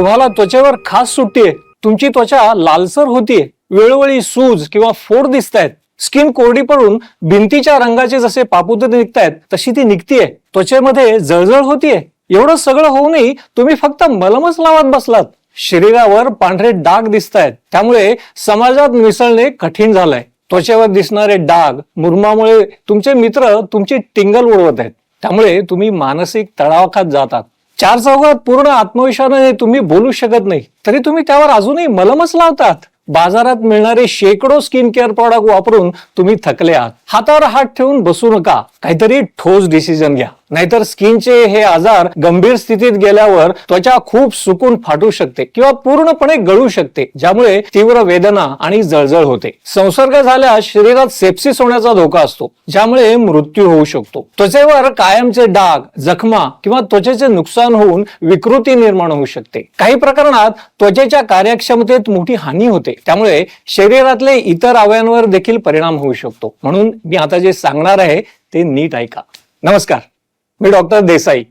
तुम्हाला त्वचेवर खास सुटते तुमची त्वचा लालसर होतीये. वेळोवेळी सूज किंवा फोड दिसत आहेत स्किन कोरडी पडून भिंतीच्या रंगाचे जसे पापुद्रे निघतायत तशी ती निघतीये. त्वचेमध्ये जळजळ होतीये. एवढं सगळं होऊनही तुम्ही फक्त मलमच लावत बसलात. शरीरावर पांढरे डाग दिसत आहेत त्यामुळे समाजात मिसळणे कठीण झालंय. त्वचेवर दिसणारे डाग मुरमामुळे तुमचे मित्र तुमची टिंगल उडवत आहेत. त्यामुळे तुम्ही मानसिक तळावाखात जातात. चार चौघात पूर्ण आत्मविश्वासाने तुम्ही बोलू शकत नाही. तरी तुम्ही त्यावर अजूनही मलमच लावतात. बाजारात मिळणारे शेकडो स्किन केअर प्रॉडक्ट वापरून तुम्ही थकले आहात. हातावर हात ठेवून बसू नका. काहीतरी ठोस डिसिजन घ्या. नाहीतर स्किनचे हे आजार गंभीर स्थितीत गेल्यावर त्वचा खूप सुकून फाटू शकते किंवा पूर्णपणे गळू शकते ज्यामुळे तीव्र वेदना आणि जळजळ होते. संसर्ग झाल्यास शरीरात सेप्सिस होण्याचा धोका असतो ज्यामुळे मृत्यू होऊ शकतो. त्वचेवर कायमचे डाग जखमा किंवा त्वचेचे नुकसान होऊन विकृती निर्माण होऊ शकते. काही प्रकरणात त्वचेच्या कार्यक्षमतेत मोठी हानी होते त्यामुळे शरीरातले इतर अवयांवर देखील परिणाम होऊ शकतो. म्हणून मी आता जे सांगणार आहे ते नीट ऐका. नमस्कार. मी डॉक्टर देसाई.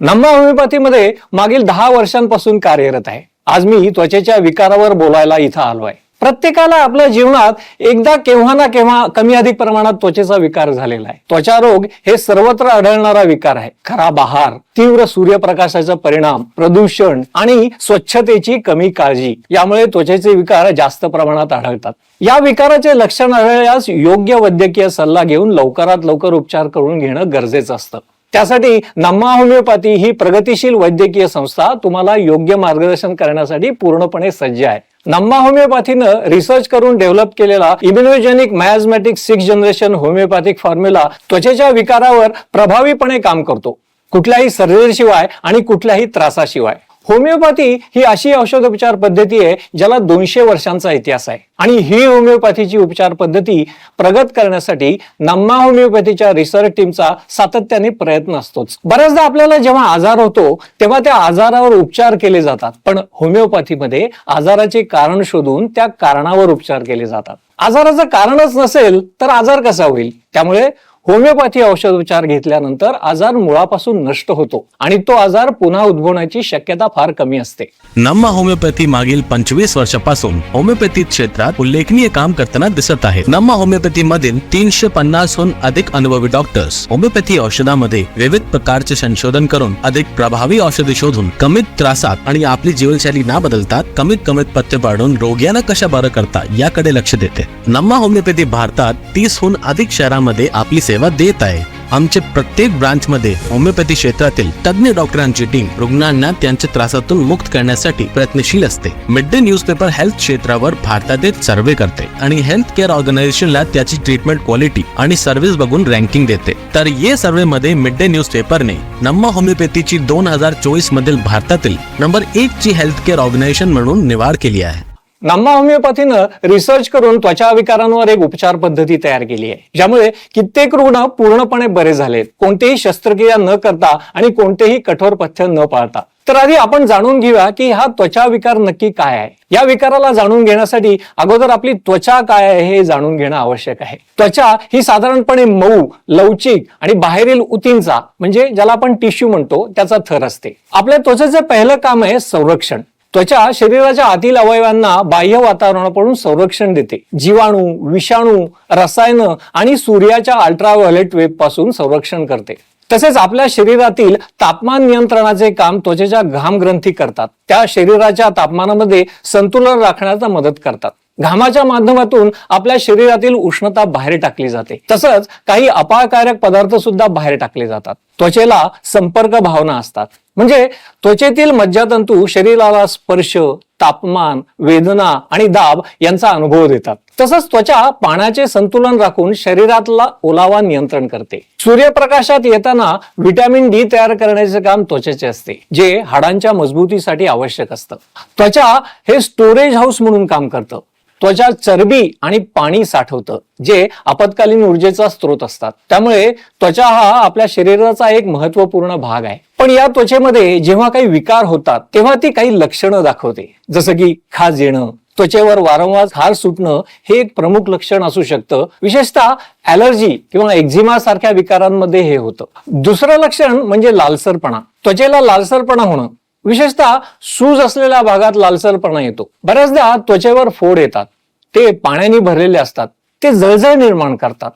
नम्मा होमिओपॅथीमध्ये मागील दहा वर्षांपासून कार्यरत आहे. आज मी त्वचेच्या विकारावर बोलायला इथं आलो आहे प्रत्येकाला आपल्या जीवनात एकदा केव्हा ना केव्हा कमी अधिक प्रमाणात त्वचेचा विकार झालेला आहे. त्वचा रोग हे सर्वत्र आढळणारा विकार आहे. खराब आहार तीव्र सूर्यप्रकाशाचा परिणाम प्रदूषण आणि स्वच्छतेची कमी काळजी यामुळे त्वचेचे विकार जास्त प्रमाणात आढळतात. या विकाराचे लक्षण आढळल्यास योग्य वैद्यकीय सल्ला घेऊन लवकरात लवकर उपचार करून घेणं गरजेचं असतं. त्यासाठी नम्मा होमिओपॅथी ही प्रगतीशील वैद्यकीय संस्था तुम्हाला योग्य मार्गदर्शन करण्यासाठी पूर्णपणे सज्ज आहे. नम्मा होमिओपॅथीनं रिसर्च करून डेव्हलप केलेला immunogenic miasmatic six generation homeopathic formula त्वचेच्या विकारावर प्रभावीपणे काम करतो. कुठल्याही सर्जरीशिवाय आणि कुठल्याही त्रासाशिवाय. होमिओपॅथी ही अशी औषधोपचार पद्धती आहे ज्याला दोनशे वर्षांचा इतिहास आहे. आणि ही होमिओपॅथीची उपचार पद्धती प्रगत करण्यासाठी नम्मा होमिओपॅथीच्या रिसर्च टीमचा सातत्याने प्रयत्न असतोच. बऱ्याचदा आपल्याला जेव्हा आजार होतो तेव्हा त्या आजारावर उपचार केले जातात. पण होमिओपॅथीमध्ये आजाराचे कारण शोधून त्या कारणावर उपचार केले जातात. आजाराचं कारणच नसेल तर आजार कसा होईल? त्यामुळे होमिओपॅथी औषध उपचार घेतल्यानंतर आजार मुळापासून नष्ट होतो आणि तो आजार पुन्हा उद्भवण्याची शक्यता फार कमी असते. नम्मा होमिओपॅथी मागील पंचवीस वर्षापासून होमिओपॅथी क्षेत्रात उल्लेखनीय काम करताना दिसत आहे. नम्मा होमिओपॅथी मधील तीनशे पन्नासहून अधिक अनुभवी डॉक्टर्स होमिओपॅथी औषधामध्ये विविध प्रकारचे संशोधन करून अधिक प्रभावी औषधे शोधून कमीत त्रासात आणि आपली जीवनशैली ना बदलतात कमीत कमीत पथ्य पाडून रोग्यांना कशा बरं करता याकडे लक्ष देते. नम्मा होमिओपॅथी भारतात तीसहून अधिक शहरांमध्ये आपली सेवा देत आहे. आमचे प्रत्येक ब्रांच मध्ये होमिओपॅथी क्षेत्रातील तज्ज्ञ डॉक्टरांची टीम रुग्णांना त्यांच्या त्रासातून मुक्त करण्यासाठी प्रयत्नशील असते. मिड डे न्यूजपेपर हेल्थ क्षेत्रावर भारतातील सर्वे करते आणि हेल्थ केअर ऑर्गनायझेशनला त्याची ट्रीटमेंट क्वालिटी आणि सर्व्हिस बघून रँकिंग देते. तर ये सर्वे मध्ये मिड डे न्यूज पेपरने नम्मा होमिओपॅथीची दोन हजार चोवीस मधील भारतातील नंबर एक ची हेल्थ केअर ऑर्गनायझेशन म्हणून निवाड केली आहे. नम्मा होमिओपॅथीनं रिसर्च करून त्वचा विकारांवर एक उपचार पद्धती तयार केली आहे ज्यामुळे कित्येक रुग्ण पूर्णपणे बरे झालेत. कोणतीही शस्त्रक्रिया न करता आणि कोणतेही कठोर पथ्य न पाळता. तर आधी आपण जाणून घेऊया की हा त्वचा विकार नक्की काय आहे. या विकाराला जाणून घेण्यासाठी अगोदर आपली त्वचा काय आहे हे जाणून घेणं आवश्यक आहे. त्वचा ही साधारणपणे मऊ लवचिक आणि बाहेरील उतींचा म्हणजे ज्याला आपण टिश्यू म्हणतो त्याचा थर असते. आपल्या त्वचेचं पहिलं काम आहे संरक्षण. त्वचा शरीराच्या आतील अवयवांना बाह्य वातावरणाकडून संरक्षण देते. जीवाणू विषाणू रसायन आणि सूर्याच्या अल्ट्राव्हायोलेट वेबपासून संरक्षण करते. तसेच आपल्या शरीरातील तापमान नियंत्रणाचे काम त्वचेच्या घाम ग्रंथी करतात. त्या शरीराच्या तापमानामध्ये संतुलन राखण्याचा मदत करतात. घामाच्या माध्यमातून आपल्या शरीरातील उष्णता बाहेर टाकली जाते. तसंच काही अपायकारक पदार्थ सुद्धा बाहेर टाकले जातात. त्वचेला संपर्क भावना असतात. म्हणजे त्वचेतील मज्जातंतू शरीराला स्पर्श तापमान वेदना आणि दाब यांचा अनुभव देतात. तसंच त्वचा पाण्याचे संतुलन राखून शरीरातला ओलावा नियंत्रण करते. सूर्यप्रकाशात येताना व्हिटॅमिन डी तयार करण्याचे काम त्वचेचे असते जे हाडांच्या मजबूतीसाठी आवश्यक असतं. त्वचा हे स्टोरेज हाऊस म्हणून काम करतं. त्वचा चरबी आणि पाणी साठवतं जे आपत्कालीन ऊर्जेचा स्रोत असतात. त्यामुळे त्वचा हा आपल्या शरीराचा एक महत्त्वपूर्ण भाग आहे. पण या त्वचेमध्ये जेव्हा काही विकार होतात तेव्हा ती काही लक्षणं दाखवते. जसं की खाज येणं त्वचेवर वारंवार खार सुटणं हे एक प्रमुख लक्षण असू शकतं. विशेषतः ऍलर्जी किंवा एक्झिमा सारख्या विकारांमध्ये हे होतं. दुसरं लक्षण म्हणजे लालसरपणा. त्वचेला लालसरपणा होणं विशेषतः सूज असलेल्या भागात लालसरपणा येतो. बऱ्याचदा त्वचेवर फोड येतात. ते पाण्याने भरलेले असतात. ते जळजळ निर्माण करतात.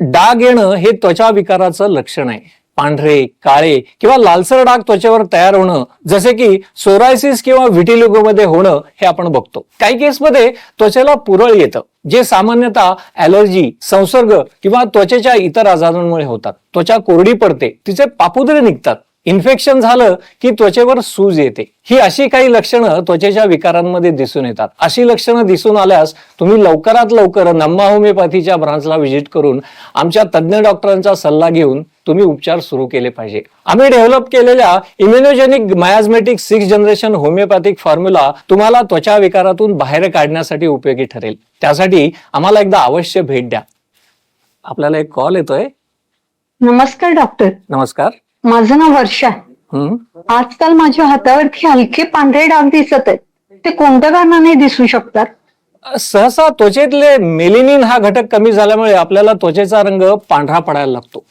डाग येणं हे त्वचा विकाराचं लक्षण आहे. पांढरे काळे किंवा लालसर डाग त्वचेवर तयार होणं जसे की सोरायसिस किंवा व्हिटिलिगो मध्ये होणं हे आपण बघतो. काही केसमध्ये त्वचेला पुरळ येतं जे सामान्यतः ऍलर्जी संसर्ग किंवा त्वचेच्या इतर आजारांमुळे होतात. त्वचा कोरडी पडते तिचे पापुद्रे निघतात. इन्फेक्शन झालं की त्वचेवर सूज येते. ही अशी काही लक्षणं त्वचेच्या विकारांमध्ये दिसून येतात. अशी लक्षणं दिसून आल्यास तुम्ही लवकरात लवकर नम्मा होमिओपॅथीच्या ब्रांचला व्हिजिट करून आमच्या तज्ज्ञ डॉक्टरांचा सल्ला घेऊन तुम्ही उपचार सुरू केले पाहिजे. आम्ही डेव्हलप केलेल्या immunogenic miasmatic six generation homeopathic formula तुम्हाला त्वचा विकारातून बाहेर काढण्यासाठी उपयोगी ठरेल. त्यासाठी आम्हाला एकदा अवश्य भेट द्या. आपल्याला एक कॉल येतोय. नमस्कार डॉक्टर नमस्कार. माझं नाव वर्षा आहे. आजकाल माझ्या हातावरती हलके पांढरे डाग दिसत आहेत. ते कोणत्या कारणाने दिसू शकतात? सहसा त्वचेतले मेलिनिन हा घटक कमी झाल्यामुळे आपल्याला त्वचेचा रंग पांढरा पडायला लागतो.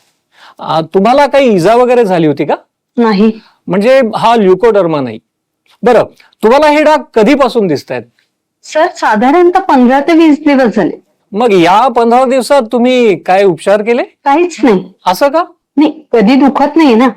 तुम्हाला काही इजा वगैरे झाली होती का? नाही. म्हणजे हा ल्युकोडर्मा नाही. बरं तुम्हाला हे डाग कधीपासून दिसत आहेत सर साधारणतः पंधरा ते वीस दिवस झाले. मग या पंधरा दिवसात तुम्ही काय उपचार केले? काहीच नाही. असं का? नाही कधी दुखत नाही ना.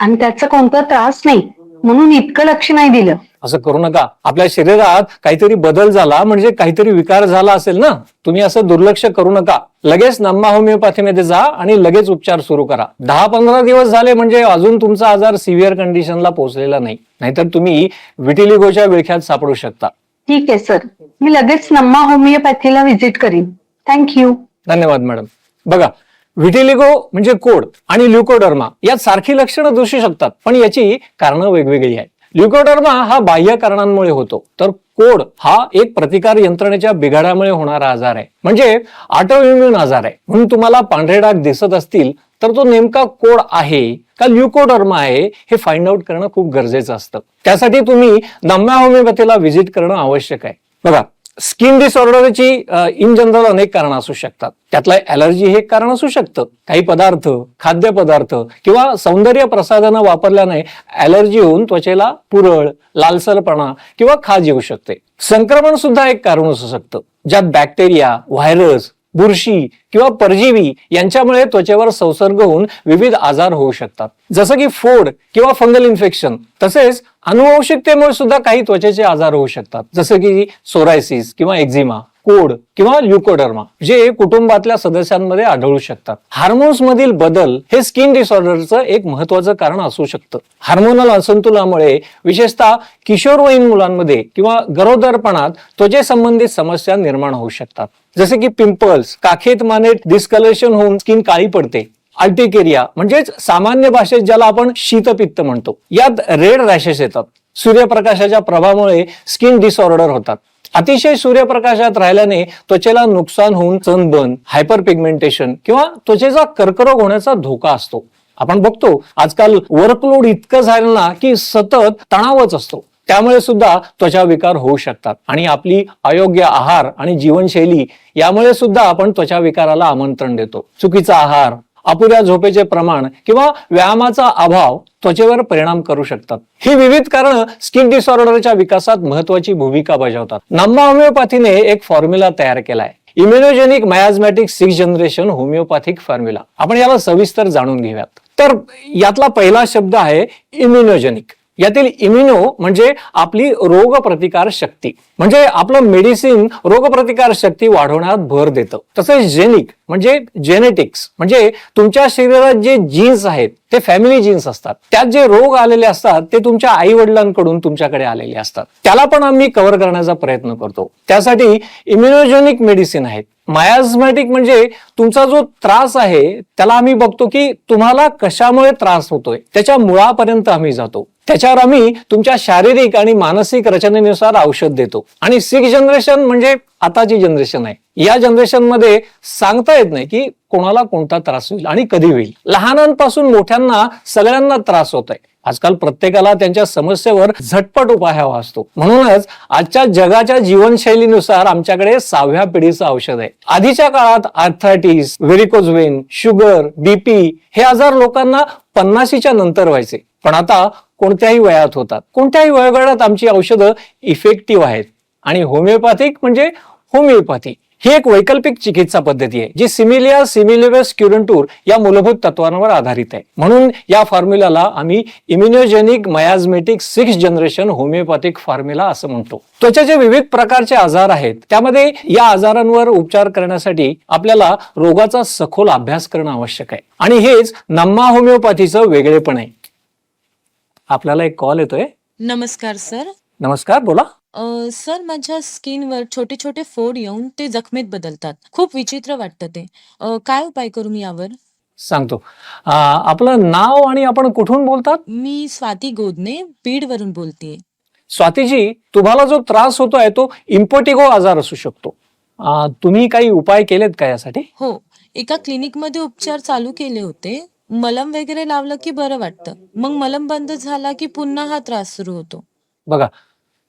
आणि त्याचा कोणता त्रास नाही. म्हणून इतकं लक्ष नाही दिलं. असं करू नका. आपल्या शरीरात काहीतरी बदल झाला म्हणजे काहीतरी विकार झाला असेल ना तुम्ही असं दुर्लक्ष करू नका. लगेच नम्मा होमिओपॅथीमध्ये जा आणि लगेच उपचार सुरू करा. दहा पंधरा दिवस झाले म्हणजे अजून तुमचा आजार सिव्हिअर कंडिशनला पोहोचलेला नाही. नाहीतर तुम्ही विटिलिगोच्या विळख्यात सापडू शकता. ठीक आहे सर. मी लगेच नम्मा होमिओपॅथीला व्हिजिट करीन. थँक्यू धन्यवाद मॅडम. बघा व्हिटिलिगो म्हणजे कोड आणि ल्युकोडर्मा यात सारखी लक्षणं दिसू शकतात पण याची कारणं वेगवेगळी आहेत. ल्युकोडर्मा हा बाह्य कारणांमुळे होतो तर कोड हा एक प्रतिकार यंत्रणेच्या बिघाडामुळे होणारा आजार आहे. म्हणजे ऑटोइम्युन आजार आहे. म्हणून तुम्हाला पांढरे डाग दिसत असतील तर तो नेमका कोड आहे का ल्युकोडर्मा आहे हे फाइंड आउट करणं खूप गरजेचं असतं. त्यासाठी तुम्ही नम्या होमिओपॅथीला व्हिजिट करणं आवश्यक आहे. बघा स्किन डिसऑर्डरची इन जनरल अनेक कारण असू शकतात. त्यातला ॲलर्जी हे एक कारण असू शकतं. काही पदार्थ खाद्यपदार्थ किंवा सौंदर्य प्रसाधनं वापरल्याने ॲलर्जी होऊन त्वचेला पुरळ लालसरपणा किंवा खाज येऊ शकते. संक्रमण सुद्धा एक कारण असू शकतं. ज्यात बॅक्टेरिया व्हायरस बुरशी किंवा परजीवी यांच्यामुळे त्वचेवर संसर्ग होऊन विविध आजार होऊ शकतात. जसं की फोड किंवा फंगल इन्फेक्शन तसेच अनुवंशिकतेमुळे सुद्धा काही त्वचेचे आजार होऊ शकतात. जसं की सोरायसिस किंवा एक्झिमा कोड किंवा ल्युकोडर्मा जे कुटुंबातल्या सदस्यांमध्ये आढळू शकतात. हार्मोन्स मधील बदल हे स्किन डिसऑर्डरचं एक महत्वाचं कारण असू शकतं. हार्मोनल असंतुलामुळे विशेषतः किशोरवयीन मुलांमध्ये किंवा गरोदरपणात त्वचेसंबंधित समस्या निर्माण होऊ शकतात. जसे की पिंपल्स काखेत मानेत डिस्कलेशन होऊन स्किन काळी पडते. अल्टिकेरिया म्हणजेच सामान्य भाषेत ज्याला आपण शीतपित्त म्हणतो. यात रेड रॅशेस येतात. सूर्यप्रकाशाच्या प्रभावामुळे स्किन डिसऑर्डर होतात. अतिशय सूर्यप्रकाशात राहिल्याने त्वचेला नुकसान होऊन सनबर्न हायपर पिगमेंटेशन किंवा त्वचेचा कर्करोग होण्याचा धोका असतो. आपण बघतो आजकाल वर्कलोड इतकं झालं ना की सतत तणावच असतो. त्यामुळे सुद्धा त्वचा विकार होऊ शकतात. आणि आपली अयोग्य आहार आणि जीवनशैली यामुळे सुद्धा आपण त्वचा विकाराला आमंत्रण देतो. चुकीचा आहार अपुऱ्या झोपेचे प्रमाण किंवा व्यायामाचा अभाव त्वचेवर परिणाम करू शकतात. ही विविध कारणं स्किन डिसऑर्डरच्या विकासात महत्वाची भूमिका बजावतात. नम्मा होमिओपॅथीने एक फॉर्म्युला तयार केलाय. Immunogenic miasmatic six generation homeopathic formula. आपण याला सविस्तर जाणून घेऊयात. तर यातला पहिला शब्द आहे इम्युनोजेनिक. यातील इम्युनो म्हणजे आपली रोगप्रतिकार शक्ती. म्हणजे आपलं मेडिसिन रोगप्रतिकार शक्ती वाढवण्यात भर देतं. तसेच जेनिक म्हणजे जेनेटिक्स म्हणजे तुमच्या शरीरात जे जीन्स आहेत ते फॅमिली जीन्स असतात. त्यात जे रोग आलेले असतात ते तुमच्या आई वडिलांकडून तुमच्याकडे आलेले असतात. त्याला पण आम्ही कव्हर करण्याचा प्रयत्न करतो. त्यासाठी इम्युनोजेनिक मेडिसिन आहेत. मायाझमॅटिक म्हणजे तुमचा जो त्रास आहे त्याला आम्ही बघतो की तुम्हाला कशामुळे त्रास होतोय त्याच्या मुळापर्यंत आम्ही जातो. त्याच्यावर आम्ही तुमच्या शारीरिक आणि मानसिक रचनेनुसार औषध देतो. आणि सिक्स जनरेशन म्हणजे आताची जनरेशन आहे या जनरेशनमध्ये सांगता येत नाही की कोणाला कोणता त्रास होईल आणि कधी होईल. लहानांपासून मोठ्यांना सगळ्यांना त्रास होत आहे. आजकाल प्रत्येकाला त्यांच्या समस्येवर झटपट उपाय हवा असतो. म्हणूनच आजच्या जगाच्या जीवनशैलीनुसार आमच्याकडे सहाव्या पिढीचं औषध आहे. आधीच्या काळात आर्थरायटिस व्हेरिकोजवेन शुगर बीपी हे आजार लोकांना पन्नाशीच्या नंतर व्हायचे. पण आता कोणत्याही वयात होतात. कोणत्याही वयोगटात आमची औषधं इफेक्टिव्ह आहेत. आणि होमिओपॅथिक म्हणजे होमिओपॅथी ही एक वैकल्पिक चिकित्सा पद्धती आहे जी सिमिलिया सिमिलिबस क्युरंटूर या मूलभूत तत्वांवर आधारित आहे. म्हणून या फॉर्म्युलाला आम्ही immunogenic miasmatic six generation homeopathic formula असं म्हणतो. त्वचेचे विविध प्रकारचे आजार आहेत त्यामध्ये या आजारांवर उपचार करण्यासाठी आपल्याला रोगाचा सखोल अभ्यास करणं आवश्यक आहे. आणि हेच नम्मा होमिओपॅथीचं वेगळेपण आहे. आपल्याला एक कॉल येतोय. नमस्कार सर. नमस्कार बोला. अ, सर माझ्या स्किनवर छोटे छोटे फोड येऊन ते जखमेत बदलतात. खूप विचित्र वाटतं ते. अ, काय उपाय करू मी यावर? सांगतो. आ, आपलं नाव आणि आपण कुठून बोलतात? मी स्वाती गोदने बीडवरून बोलतेय स्वातीजी तुम्हाला जो त्रास होतोय तो इम्पोटिगो आजार असू शकतो. आ, तुम्ही काही उपाय केलेत का यासाठी? हो. एका क्लिनिकमध्ये उपचार चालू केले होते. मलम वगैरे लावलं की बरं वाटतं. मग मलम बंद झाला की पुन्हा हा त्रास सुरू होतो. बघा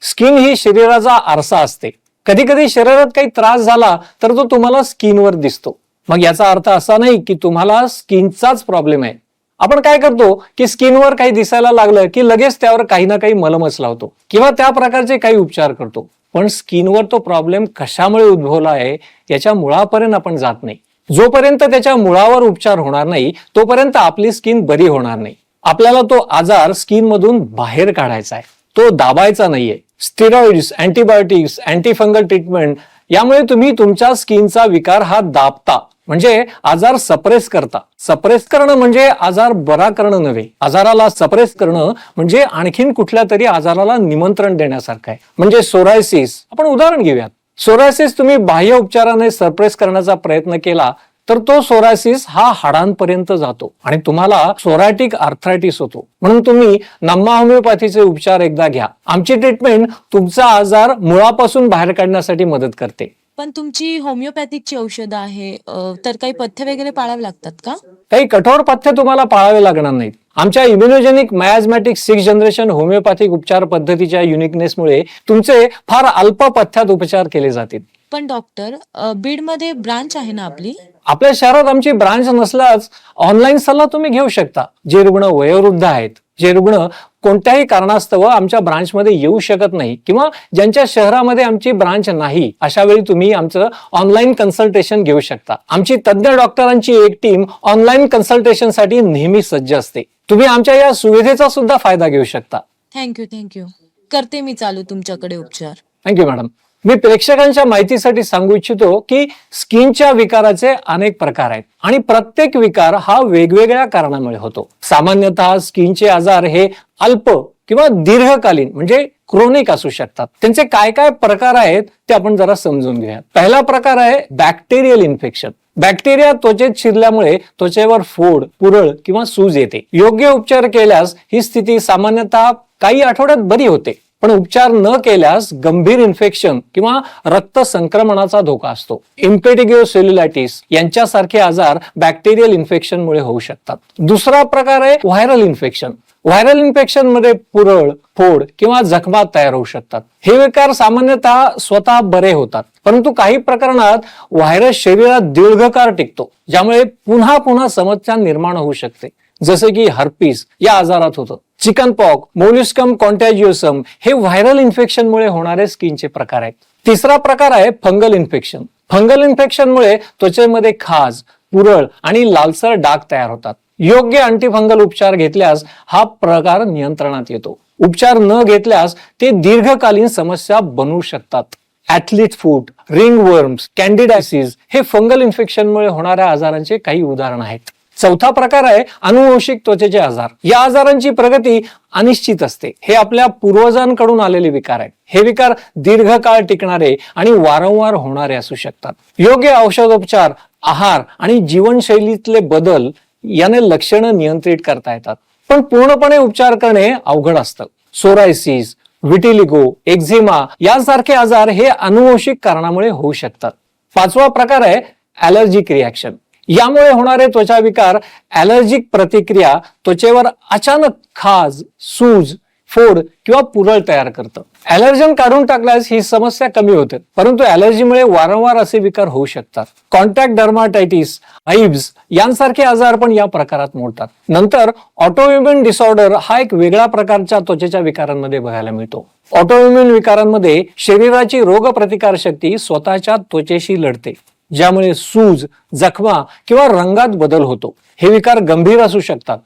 स्किन ही शरीराचा आरसा असते. कधी कधी शरीरात काही त्रास झाला तर तो तुम्हाला स्किनवर दिसतो. मग याचा अर्थ असा नाही की तुम्हाला स्किनचाच प्रॉब्लेम आहे. आपण काय करतो की स्किनवर काही दिसायला लागलं की लगेच त्यावर काही ना काही मलमच लावतो किंवा त्या प्रकारचे काही उपचार करतो. पण स्किनवर तो प्रॉब्लेम कशामुळे उद्भवला आहे याच्या मुळापर्यंत आपण जात नाही. जोपर्यंत त्याच्या मुळावर उपचार होणार नाही तोपर्यंत आपली स्किन बरी होणार नाही. आपल्याला तो आजार स्किन मधून बाहेर काढायचा आहे. तो दाबायचा नाहीये. स्टिरॉइड्स अँटीबायोटिक्स अँटीफंगल ट्रीटमेंट यामुळे तुम्ही तुमच्या स्किनचा विकार हा दाबता. म्हणजे आजार सप्रेस करता. सप्रेस करणं म्हणजे आजार बरा करणं नव्हे. आजाराला सप्रेस करणं म्हणजे आणखीन कुठल्या तरी आजाराला निमंत्रण देण्यासारखं आहे. म्हणजे सोरायसिस. आपण उदाहरण घेऊयात. सोरायसिस तुम्ही बाह्य उपचाराने सप्रेस करण्याचा प्रयत्न केला तर तो सोरायसिस हा हाडांपर्यंत जातो आणि तुम्हाला सोरायटिक आर्थरायटिस होतो. म्हणून तुम्ही नम्मा होमिओपॅथीचे उपचार एकदा घ्या. आमची ट्रीटमेंट तुमचा आजार मुळापासून बाहेर काढण्यासाठी मदत करते. पण तुमची होमिओपॅथिकची औषधं आहे अ, तर काही पथ्य वगैरे पाळावे लागतात का? काही कठोर पथ्य तुम्हाला पाळावे लागणार नाहीत. आमच्या immunogenic miasmatic six generation homeopathic उपचार पद्धतीच्या युनिकनेसमुळे तुमचे फार अल्प पथ्यात उपचार केले जातील. पण डॉक्टर बीडमध्ये ब्रांच आहे ना आपली? आपल्या शहरात आमची ब्रांच नसल्यास ऑनलाईन सल्ला तुम्ही घेऊ शकता. जे रुग्ण वयोवृद्ध आहेत जे रुग्ण कोणत्याही कारणास्तव आमच्या ब्रांचमध्ये येऊ शकत नाही किंवा ज्यांच्या शहरामध्ये आमची ब्रांच नाही अशा वेळी तुम्ही आमचं ऑनलाईन कन्सल्टेशन घेऊ शकता. आमची तज्ज्ञ डॉक्टरांची एक टीम ऑनलाईन कन्सल्टेशनसाठी नेहमी सज्ज असते. तुम्ही आमच्या या सुविधेचा सुद्धा फायदा घेऊ शकता. थँक्यू थँक्यू करते मी चालू तुमच्याकडे उपचार. थँक्यू मॅडम मी प्रेक्षकांच्या माहितीसाठी सांगू इच्छितो की स्किनच्या विकाराचे अनेक प्रकार आहेत आणि प्रत्येक विकार हा वेगवेगळ्या कारणामुळे होतो. सामान्यतः स्किनचे आजार हे अल्प किंवा दीर्घकालीन म्हणजे क्रोनिक असू शकतात. त्यांचे काय काय प्रकार आहेत ते आपण जरा समजून घेऊया पहिला प्रकार आहे बॅक्टेरियल इन्फेक्शन. बॅक्टेरिया त्वचेत शिरल्यामुळे त्वचेवर फोड पुरळ किंवा सूज येते. योग्य उपचार केल्यास ही स्थिती सामान्यतः काही आठवड्यात बरी होते. पण उपचार न केल्यास गंभीर इन्फेक्शन किंवा रक्त संक्रमणाचा धोका असतो. इम्पेटिगिओ सेल्युलायटिस यांच्यासारखे आजार बॅक्टेरियल इन्फेक्शनमुळे होऊ शकतात. दुसरा प्रकार आहे व्हायरल इन्फेक्शन व्हायरल इन्फेक्शनमध्ये पुरळ फोड किंवा जखमा तयार होऊ शकतात. हे विकार सामान्यतः स्वतः बरे होतात परंतु काही प्रकरणात व्हायरस शरीरात दीर्घकाळ टिकतो ज्यामुळे पुन्हा पुन्हा समस्या निर्माण होऊ शकते. जसे की हर्पीस या आजारात होतं. चिकन पॉक मोलिस्कम कॉन्टॅजिओसम हे व्हायरल इन्फेक्शनमुळे होणारे स्किनचे प्रकार आहेत. तिसरा प्रकार आहे फंगल इन्फेक्शन फंगल इन्फेक्शनमुळे त्वचेमध्ये खाज पुरळ आणि लालसर डाग तयार होतात. योग्य अँटीफंगल उपचार घेतल्यास हा प्रकार नियंत्रणात येतो. उपचार न घेतल्यास ते दीर्घकालीन समस्या बनू शकतात. Athlete foot ring worms candidiasis हे फंगल इन्फेक्शनमुळे होणाऱ्या आजारांचे काही उदाहरण आहेत. चौथा प्रकार आहे अनुवंशिक त्वचेचे आजार. या आजारांची प्रगती अनिश्चित असते. हे आपल्या पूर्वजांकडून आलेले विकार आहेत. हे विकार दीर्घकाळ टिकणारे आणि वारंवार होणारे असू शकतात. योग्य औषधोपचार आहार आणि जीवनशैलीतले बदल याने लक्षणं नियंत्रित करता येतात. पण पूर्णपणे उपचार करणे अवघड असतं. सोरायसिस विटिलिगो एक्झिमा यासारखे आजार हे अनुवंशिक कारणामुळे होऊ शकतात. पाचवा प्रकार आहे ऍलर्जिक रिॲक्शन यामुळे होणारे त्वचा विकार ॲलर्जिक प्रतिक्रिया त्वचेवर अचानक खाज सूज फोड किंवा पुरळ तयार करतं. ऍलर्जन काढून टाकल्यास ही समस्या कमी होते. परंतु ऍलर्जीमुळे वारंवार असे विकार होऊ शकतात. कॉन्टॅक्ट डर्माटायटिस आईब्स यांसारखे आजार पण या प्रकारात मोडतात. नंतर ऑटोइम्युन डिसऑर्डर हा एक वेगळ्या प्रकारच्या त्वचेच्या विकारांमध्ये बघायला मिळतो. ऑटोइम्युन विकारांमध्ये शरीराची रोगप्रतिकार शक्ती स्वतःच्या त्वचेशी लढते ज्यामुळे सूज जखमा किंवा रंगात बदल होतो. हे विकार गंभीर असू शकतात.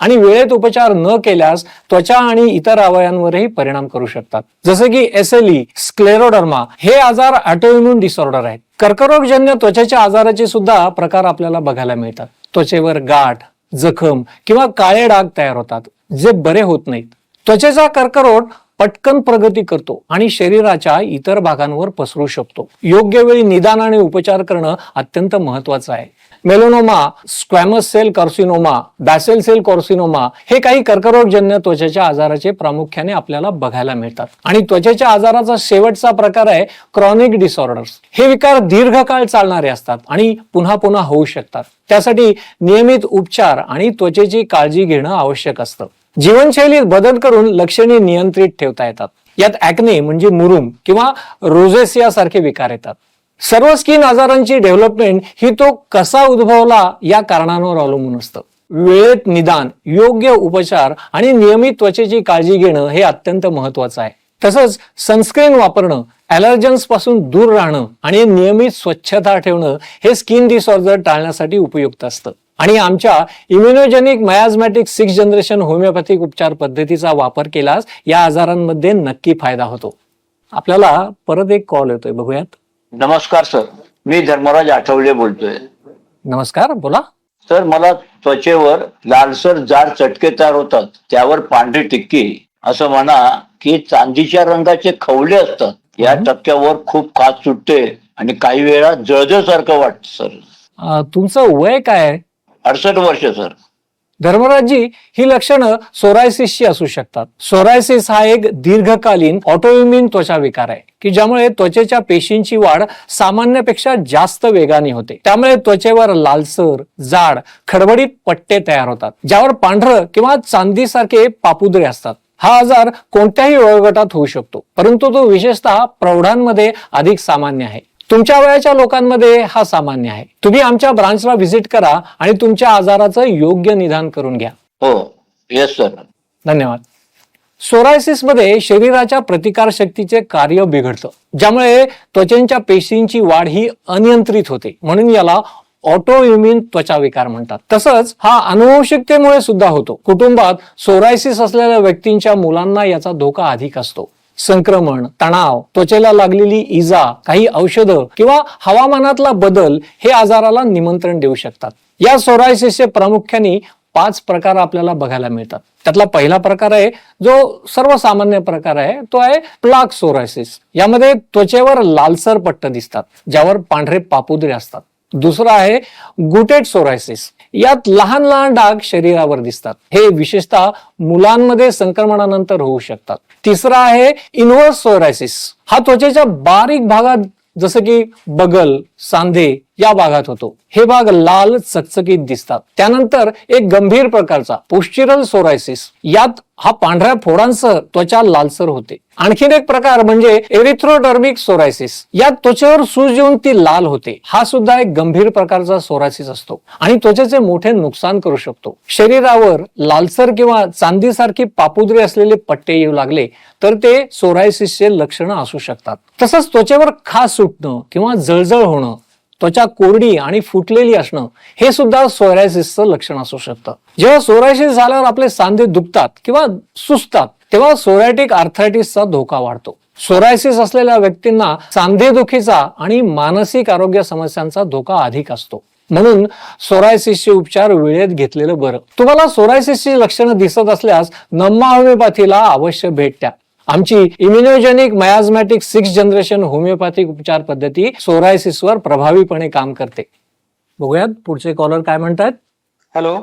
आणि वेळेत उपचार न केल्यास त्वचा आणि इतर अवयांवरही परिणाम करू शकतात. जसे की एसएलई स्क्लेरोडर्मा हे आजार ऑटोइम्युन डिसऑर्डर आहेत. कर्करोगजन्य त्वचेच्या आजाराचे सुद्धा प्रकार आपल्याला बघायला मिळतात. त्वचेवर गाठ जखम किंवा काळे डाग तयार होतात जे बरे होत नाहीत. त्वचेचा कर्करोग पटकन प्रगती करतो आणि शरीराच्या इतर भागांवर पसरू शकतो. योग्य वेळी निदान आणि उपचार करणं अत्यंत महत्वाचं आहे. Melanoma squamous cell carcinoma basal cell carcinoma हे काही कर्करोगजन्य त्वचेच्या आजाराचे प्रामुख्याने आपल्याला बघायला मिळतात. आणि त्वचेच्या आजाराचा शेवटचा प्रकार आहे क्रॉनिक डिसऑर्डर्स हे विकार दीर्घकाळ चालणारे असतात आणि पुन्हा पुन्हा होऊ शकतात. त्यासाठी नियमित उपचार आणि त्वचेची काळजी घेणं आवश्यक असतं. जीवनशैलीत बदल करून लक्षणे नियंत्रित ठेवता येतात. यात ऍक्ने म्हणजे मुरुम किंवा रोझेसिया सारखे विकार येतात. सर्व स्किन आजारांची डेव्हलपमेंट ही तो कसा उद्भवला या कारणांवर अवलंबून असतं. वेळेत निदान योग्य उपचार आणि नियमित त्वचेची काळजी घेणं हे अत्यंत महत्वाचं आहे. तसंच सनस्क्रीन वापरणं ॲलर्जन्सपासून दूर राहणं आणि नियमित स्वच्छता ठेवणं हे स्किन डिसऑर्डर टाळण्यासाठी उपयुक्त असतं. आणि आमच्या immunogenic miasmatic six generation homeopathic उपचार पद्धतीचा वापर केल्यास या आजारांमध्ये नक्की फायदा होतो. आपल्याला परत एक कॉल येतोय बघूयात. नमस्कार सर मी धर्मराज आठवले बोलतोय. नमस्कार बोला. सर मला त्वचेवर लालसर जाड चटके तयार होतात. त्यावर पांढरी टिक्की असं म्हणा की चांदीच्या रंगाचे खवले असतात. या. टक्क्यावर खूप खाज सुटते आणि काही वेळा जळजळ सारखं वाटत सर तुमचं वय काय आहे अडसष्ट वर्ष सर. धर्मराजजी ही लक्षणं सोरायसिसची असू शकतात. सोरायसिस हा एक दीर्घकालीन ऑटोइम्युन त्वचा विकार आहे की ज्यामुळे त्वचेच्या पेशींची वाढ सामान्यपेक्षा जास्त वेगाने होते. त्यामुळे त्वचेवर लालसर जाड खडबडीत पट्टे तयार होतात ज्यावर पांढरं किंवा चांदीसारखे पापुद्रे असतात. हा आजार कोणत्याही वयोगटात होऊ शकतो परंतु तो विशेषतः प्रौढांमध्ये अधिक सामान्य आहे. तुमच्या वयाच्या लोकांमध्ये हा सामान्य आहे. तुम्ही आमच्या ब्रांचला व्हिजिट करा आणि तुमच्या आजाराचं योग्य निदान करून घ्या. हो येस सर धन्यवाद. सोरायसिसमध्ये शरीराच्या प्रतिकार शक्तीचे कार्य बिघडतं. ज्यामुळे त्वचेच्या पेशींची वाढ ही अनियंत्रित होते. म्हणून याला ऑटो इम्युन त्वचा विकार म्हणतात. तसंच हा अनुवंशिकतेमुळे सुद्धा होतो. कुटुंबात सोरायसिस असलेल्या व्यक्तींच्या मुलांना याचा धोका अधिक असतो. संक्रमण तणाव त्वचेला लागलेली इजा काही औषधं किंवा हवामानातला बदल हे आजाराला निमंत्रण देऊ शकतात. या सोरायसिसचे प्रामुख्याने पाच प्रकार आपल्याला बघायला मिळतात. त्यातला पहिला प्रकार आहे जो सर्वसामान्य प्रकार आहे तो आहे प्लाक सोरायसिस. यामध्ये त्वचेवर लालसर पट्ट दिसतात ज्यावर पांढरे पापुद्रे असतात. दुसरं आहे गुटेट सोरायसिस. यात लहान लहान डाग शरीरावर दिसतात. हे विशेषतः मुलांमध्ये संक्रमणानंतर होऊ शकतात. तिसरा आहे इन्व्हर्स सोरायसिस हा त्वचेच्या बारीक भागात जसं की बगल सांधे या भागात होतो. हे भाग लाल चकचकीत दिसतात. त्यानंतर एक गंभीर प्रकारचा पोस्टिरल सोरायसिस यात हा पांढऱ्या फोडांसह त्वचा लालसर होते. आणखीन एक प्रकार म्हणजे एरिथ्रोडर्मिक सोरायसिस या त्वचेवर सूज येऊन ती लाल होते. हा सुद्धा एक गंभीर प्रकारचा सोरायसिस असतो. आणि त्वचेचे मोठे नुकसान करू शकतो. शरीरावर लालसर किंवा चांदीसारखी पापुद्रे असलेले पट्टे येऊ लागले तर ते सोरायसिसचे लक्षणं असू शकतात. तसंच त्वचेवर खास सुटणं किंवा जळजळ होणं त्वचा कोरडी आणि फुटलेली असणं हे सुद्धा सोरायसिसचं लक्षण असू शकतं. जेव्हा सोरायसिस झाल्यावर आपले सांधे दुखतात किंवा सुसतात तेव्हा सोरायटिक आर्थरायटिसचा धोका वाढतो. सोरायसिस असलेल्या व्यक्तींना सांधेदुखीचा आणि मानसिक आरोग्य समस्यांचा धोका अधिक असतो. म्हणून सोरायसिसचे उपचार वेळेत घेतलेलं बरं. तुम्हाला सोरायसिसची लक्षणं दिसत असल्यास नम्मा होमिओपॅथीला अवश्य भेट द्या. आमची immunogenic miasmatic six generation homeopathic उपचार पद्धती सोरायसिसवर प्रभावीपणे काम करते. बघूयात पुढचे कॉलर काय म्हणतात? हॅलो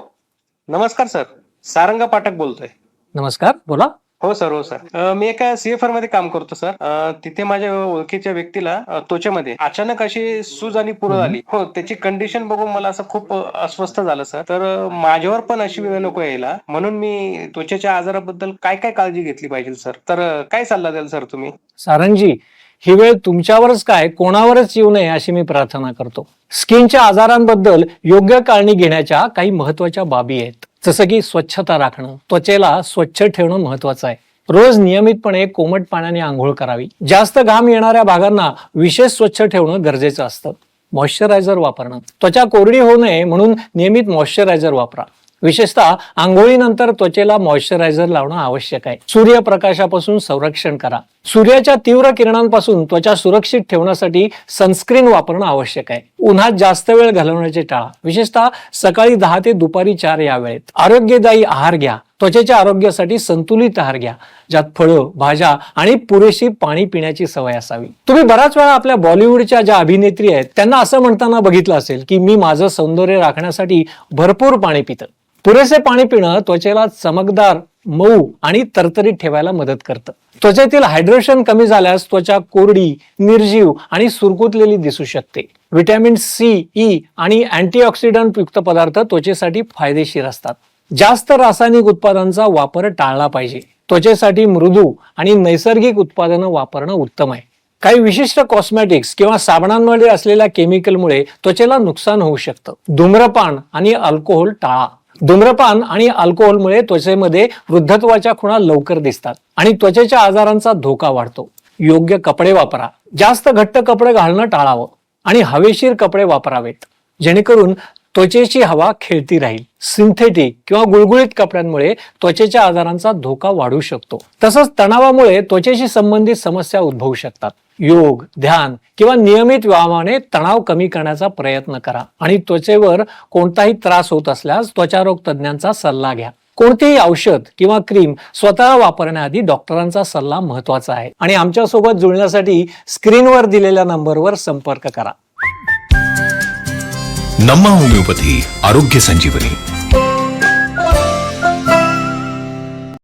नमस्कार सर सारंगा पाठक बोलतोय. नमस्कार. बोला. हो सर हो सर मी एका सीएफआरमध्ये काम करतो सर तिथे माझ्या ओळखीच्या व्यक्तीला त्वचेमध्ये अचानक अशी सूज आणि पुरळ आली. हो त्याची कंडिशन बघून मला असं खूप अस्वस्थ झालं सर तर माझ्यावर पण अशी वेळ नको यायला. म्हणून मी त्वचेच्या आजाराबद्दल काय काय काळजी घेतली पाहिजे सर तर काय सल्ला द्याल सर तुम्ही? सारंगजी ही वेळ तुमच्यावरच काय कोणावरच येऊ नये अशी मी प्रार्थना करतो. स्किनच्या आजारांबद्दल योग्य काळजी घेण्याच्या काही महत्त्वाच्या बाबी आहेत. जसं की स्वच्छता राखणं त्वचेला स्वच्छ ठेवणं महत्वाचं आहे. रोज नियमितपणे कोमट पाण्याने आंघोळ करावी. जास्त घाम येणाऱ्या भागांना विशेष स्वच्छ ठेवणं गरजेचं असतं. मॉइश्चरायझर वापरणं. त्वचा कोरडी होऊ नये म्हणून नियमित मॉइश्चरायझर वापरा. विशेषतः आंघोळीनंतर त्वचेला मॉइश्चरायझर लावणं आवश्यक आहे. सूर्यप्रकाशापासून संरक्षण करा. सूर्याच्या तीव्र किरणांपासून त्वचा सुरक्षित ठेवण्यासाठी सनस्क्रीन वापरणं आवश्यक आहे. उन्हात जास्त वेळ घालवण्याचे टाळा. विशेषतः सकाळी दहा ते दुपारी चार या वेळेत. आरोग्यदायी आहार घ्या. त्वचेच्या आरोग्यासाठी संतुलित आहार घ्या. ज्यात फळं भाज्या आणि पुरेशी पाणी पिण्याची सवय असावी. तुम्ही बराच वेळा आपल्या बॉलिवूडच्या ज्या अभिनेत्री आहेत त्यांना असं म्हणताना बघितलं असेल की मी माझं सौंदर्य राखण्यासाठी भरपूर पाणी पितं. पुरेसे पाणी पिणं त्वचेला चमकदार मऊ आणि तरतरीत ठेवायला मदत करतं. त्वचेतील हायड्रेशन कमी झाल्यास त्वचा कोरडी निर्जीव आणि सुरकुतलेली दिसू शकते. व्हिटॅमिन सी ई आणि अँटीऑक्सिडंट युक्त पदार्थ त्वचेसाठी फायदेशीर असतात. जास्त रासायनिक उत्पादनांचा वापर टाळला पाहिजे. त्वचेसाठी मृदू आणि नैसर्गिक उत्पादनं वापरणं उत्तम आहे. काही विशिष्ट कॉस्मेटिक्स किंवा साबणांमध्ये असलेल्या केमिकलमुळे त्वचेला नुकसान होऊ शकतं. धूम्रपान आणि अल्कोहोल टाळा. धूम्रपान आणि अल्कोहोलमुळे त्वचेमध्ये वृद्धत्वाच्या खुणा लवकर दिसतात आणि त्वचेच्या आजारांचा धोका वाढतो. योग्य कपडे वापरा. जास्त घट्ट कपडे घालणं टाळावं आणि हवेशीर कपडे वापरावेत. जेणेकरून त्वचेची हवा खेळती राहील. सिंथेटिक किंवा गुळगुळीत कपड्यांमुळे त्वचेच्या आजारांचा धोका वाढू शकतो. तसंच तणावामुळे त्वचेशी संबंधित समस्या उद्भवू शकतात. योग ध्यान किंवा नियमित व्यायामाने तणाव कमी करण्याचा प्रयत्न करा. आणि त्वचेवर कोणताही त्रास होत असल्यास त्वचारोग तज्ज्ञांचा सल्ला घ्या. कोणतेही औषध किंवा क्रीम स्वतः वापरण्याआधी डॉक्टरांचा सल्ला महत्त्वाचा आहे. आणि आमच्यासोबत जुळण्यासाठी स्क्रीनवर दिलेल्या नंबरवर संपर्क करा. नम्मा होमिओपॅथी आरोग्य संजीवनी.